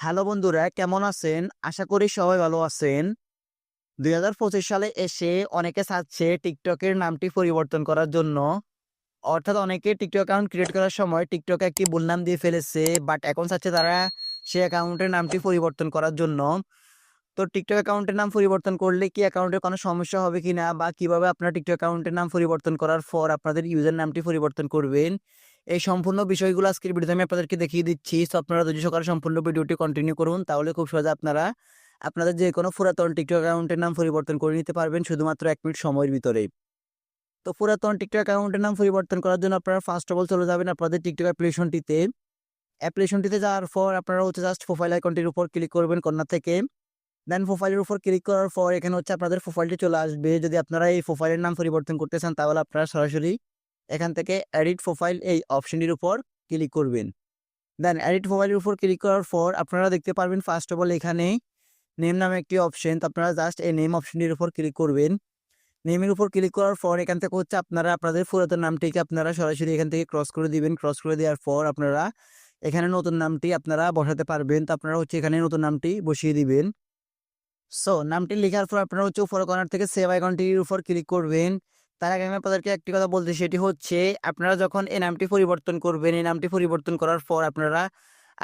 Hello বন্ধুরা, কেমন আছেন? আশা করি সবাই ভালো আছেন। দুই হাজার পঁচিশ সালে এসে অনেকে চাচ্ছে টিকটকের নামটি পরিবর্তন করার জন্য। অর্থাৎ অনেকে টিকটক অ্যাকাউন্ট ক্রিয়েট করার সময় টিকটকে একটি ভুল নাম দিয়ে ফেলেছে বাট এখন চাচ্ছে তারা সেই অ্যাকাউন্টের নামটি পরিবর্তন করার জন্য। তো টিকটক অ্যাকাউন্টের নাম পরিবর্তন করলে কি অ্যাকাউন্টের কোনো সমস্যা হবে কিনা বা কীভাবে আপনার টিকটক অ্যাকাউন্টের নাম পরিবর্তন করার পর আপনাদের ইউজার নামটি পরিবর্তন করবেন? এই সম্পূর্ণ বিষয়গুলো আজকের ভিডিওতে আমি আপনাদেরকে দেখিয়ে দিচ্ছি। তো আপনারা যদি সকালে সম্পূর্ণ ভিডিওটি কন্টিনিউ করুন। তাহলে খুব সহজে আপনারা আপনাদের যে কোনো পুরাতন টিকটক অ্যাকাউন্টের নাম পরিবর্তন করে নিতে পারবেন শুধুমাত্র এক মিনিট সময়ের ভিতরে তো পুরাতন টিকটক অ্যাকাউন্টের নাম পরিবর্তন করার জন্য আপনারা ফার্স্ট অফ অল চলে যাবেন আপনাদের টিকটক অ্যাপ্লিকেশনটিতে অ্যাপ্লিকেশনটিতে যাওয়ার পর আপনারা হচ্ছে জাস্ট প্রোফাইল আইকনটির উপর ক্লিক করবেন কর্নার থেকে। দেন প্রোফাইলের উপর ক্লিক করার পর এখানে হচ্ছে আপনাদের প্রোফাইলটি চলে আসবে। যদি আপনারা এই প্রোফাইলের নাম পরিবর্তন করতে চান তাহলে আপনারা সরাসরি এখান থেকে এডিট প্রোফাইল এই অপশনটির উপর ক্লিক করবেন। দেন এডিট প্রোফাইলের উপর ক্লিক করার পর আপনারা দেখতে পারবেন ফার্স্ট অফ অল এখানে নেম নামে একটি অপশন তো আপনারা জাস্ট এই নেম অপশনটির উপর ক্লিক করবেন। নেমের উপর ক্লিক করার পর এখান থেকে হচ্ছে আপনারা আপনাদের পুরাতন নামটিকে আপনারা সরাসরি এখান থেকে ক্রস করে দিবেন। ক্রস করে দেওয়ার পর আপনারা এখানে নতুন নামটি আপনারা বসাতে পারবেন, তো আপনারা হচ্ছে এখানে নতুন নামটি বসিয়ে দিবেন। সো নামটি লেখার পর আপনারা হচ্ছে উপর কর্নার থেকে সেভ আইকনটির উপর ক্লিক করবেন। তার আগে আমি আপনাদেরকে একটি কথা বলতে সেটি হচ্ছে আপনারা যখন এই নামটি পরিবর্তন করবেন এই নামটি পরিবর্তন করার পর আপনারা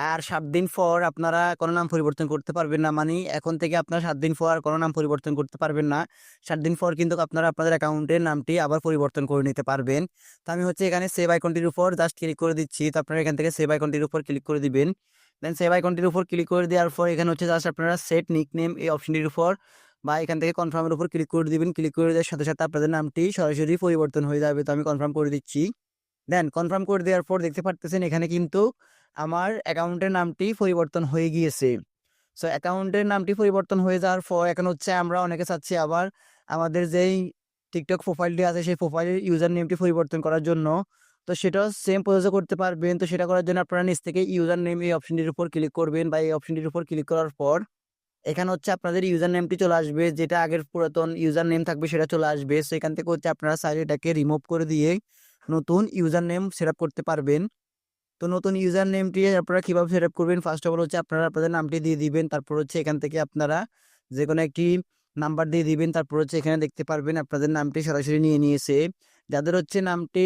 আর সাত দিন পর আপনারা কোনো নাম পরিবর্তন করতে পারবেন না। মানে এখন থেকে আপনারা সাত দিন পর আর কোনো নাম পরিবর্তন করতে পারবেন না। সাত দিন পর কিন্তু আপনারা আপনাদের অ্যাকাউন্টের নামটি আবার পরিবর্তন করে নিতে পারবেন। তো আমি হচ্ছে এখানে সেভ আইকনটির উপর জাস্ট ক্লিক করে দিচ্ছি। তো আপনারা এখান থেকে সেভ আইকনটির উপর ক্লিক করে দিবেন। দেন সেভ আইকনটির উপর ক্লিক করে দেওয়ার পর এখানে হচ্ছে জাস্ট আপনারা সেট নিক নেম এই অপশনটির উপর বা এখান থেকে কনফার্মের উপর ক্লিক করে দিবেন ক্লিক করে দেওয়ার সাথে সাথে আপনাদের নামটি সরাসরি পরিবর্তন হয়ে যাবে। তো আমি কনফার্ম করে দিচ্ছি। দেন কনফার্ম করে দেওয়ার পর দেখতে পারতেছেন এখানে কিন্তু আমার অ্যাকাউন্টের নামটি পরিবর্তন হয়ে গিয়েছে। সো অ্যাকাউন্টের নামটি পরিবর্তন হয়ে যাওয়ার পর এখন হচ্ছে আমরা অনেকে চাচ্ছি আবার আমাদের যেই টিকটক প্রোফাইলটি আছে, সেই প্রোফাইলের ইউজার নেমটি পরিবর্তন করার জন্য। তো সেটাও সেম প্রসেসে করতে পারবেন। তো সেটা করার জন্য আপনারা নিচ থেকে ইউজার নেম এই অপশনটির উপর ক্লিক করবেন বা এই অপশনটির উপর ক্লিক করার পর এখানে হচ্ছে আপনাদের ইউজার নেমটি চলে আসবে, যেটা আগের পুরাতন ইউজার নেম থাকবে সেটা চলে আসবে। সো এখান থেকে হচ্ছে আপনারা চাইলে এটাকে রিমুভ করে দিয়ে নতুন ইউজার নেম সেট করতে পারবেন। তো নতুন ইউজার নেমটি আপনারা কীভাবে সেট করবেন? ফার্স্ট অফ অল হচ্ছে আপনারা আপনাদের নামটি দিয়ে দিবেন, তারপর হচ্ছে এখান থেকে আপনারা যে কোনো একটি নাম্বার দিয়ে দিবেন, তারপর হচ্ছে এখানে দেখতে পারবেন আপনাদের নামটি সরাসরি নিয়ে নিয়েছে। যাদের হচ্ছে নামটি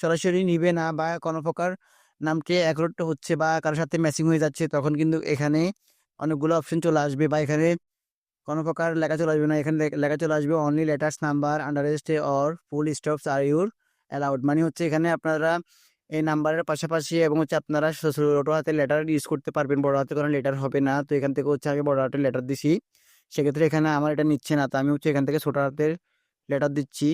সরাসরি নিবে না বা কোনো প্রকার নামটি একরোট হচ্ছে বা কারোর সাথে ম্যাচিং হয়ে যাচ্ছে, তখন কিন্তু এখানে অনেকগুলো অপশন চলে আসবে বা এখানে কোনো প্রকার লেখা চলে আসবে না। এখানে লেখা চলে আসবে only letters number under stay or full stops are your allowed মানে হচ্ছে এখানে আপনারা এই নাম্বারের পাশাপাশি এবং হচ্ছে আপনারা ছোটো হাতের লেটার ইউজ করতে পারবেন। বড় হাতে কোনো লেটার হবে না। তো এখান থেকে হচ্ছে আমি বড় হাতের লেটার দিছি। সেক্ষেত্রে এখানে আমার এটা নিচ্ছে না। তো আমি হচ্ছে এখান থেকে ছোটো হাতের লেটার দিচ্ছি।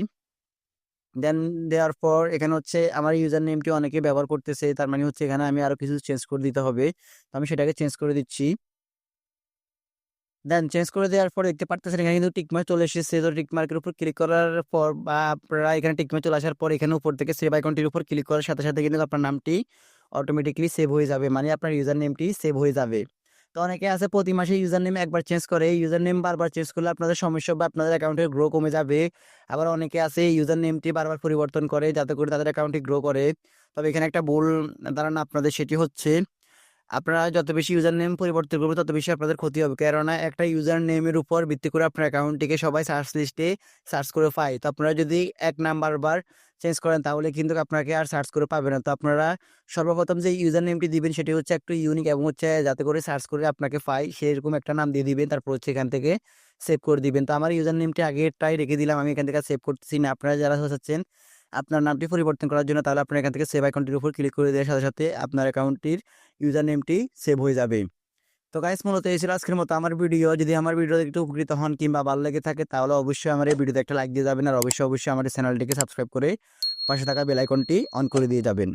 দেন দেওয়ার পর এখানে হচ্ছে আমার ইউজার নেমটি অনেকে ব্যবহার করতেছে। তার মানে হচ্ছে এখানে আমি আরও কিছু চেঞ্জ করে দিতে হবে। তো আমি সেটাকে চেঞ্জ করে দিচ্ছি। দেন চেঞ্জ করে দেওয়ার পর দেখতে পারতেছেন এখানে কিন্তু টিকমার্ক চলে এসেছে। তো টিকমার্কের উপর ক্লিক করার পর বা আপনারা এখানে টিকমার্ক চলে আসার পর এখানে উপর থেকে সেভ আইকনটির উপর ক্লিক করার সাথে সাথে কিন্তু আপনার নামটি অটোমেটিকলি সেভ হয়ে যাবে। মানে আপনার ইউজার নেমটি সেভ হয়ে যাবে। তো অনেকে আছে প্রতি মাসে ইউজার নেম একবার চেঞ্জ করে। ইউজার নেম বারবার চেঞ্জ করলে আপনাদের সমস্যা বা আপনাদের অ্যাকাউন্টের গ্রো কমে যাবে। আবার অনেকে আছে ইউজার নেমটি বারবার পরিবর্তন করে যাতে করে তাদের অ্যাকাউন্টটি গ্রো করে। তবে এখানে একটা ভুল ধারণা আপনাদের সেটি হচ্ছে আপনারা যত বেশি ইউজার নেম পরিবর্তন করবে তত বেশি আপনাদের ক্ষতি হবে। কেননা একটা ইউজার নেমের উপর ভিত্তি করে আপনার অ্যাকাউন্টটিকে সবাই সার্চ লিস্টে সার্চ করে পায়। তো আপনারা যদি এক নাম্বার বার চেঞ্জ করেন, তাহলে কিন্তু আপনাকে আর সার্চ করে পাবে না। তো আপনারা সর্বপ্রথম যে ইউজার নেমটি দিবেন, সেটি হচ্ছে একটু ইউনিক এবং হচ্ছে যাতে করে সার্চ করে আপনাকে পাই সেরকম একটা নাম দিয়ে দিবেন, তারপর হচ্ছে এখান থেকে সেভ করে দিবেন। তো আমার ইউজার নেমটি আগেরটাই রেখে দিলাম, আমি এখান থেকে সেভ করতেছি না। আপনারা যারা চাচ্ছেন আপনার নামটি পরিবর্তন করার জন্য তাহলে আপনার এখান থেকে সেভ আইকনটির উপর ক্লিক করে দেওয়ার সাথে সাথে আপনার অ্যাকাউন্টটির ইউজার নেমটি সেভ হয়ে যাবে। তো গাইস মূলত এই ছিল আজকের মতো আমার ভিডিও যদি আমার ভিডিও একটু উপকৃত হন কিংবা ভালো লেগে থাকে, তাহলে অবশ্যই আমার এই ভিডিওতে একটা লাইক দিয়ে যাবেন। আর অবশ্যই অবশ্যই আমার চ্যানেলটিকে সাবস্ক্রাইব করে পাশে থাকা বেলাইকনটি অন করে দিয়ে যাবেন।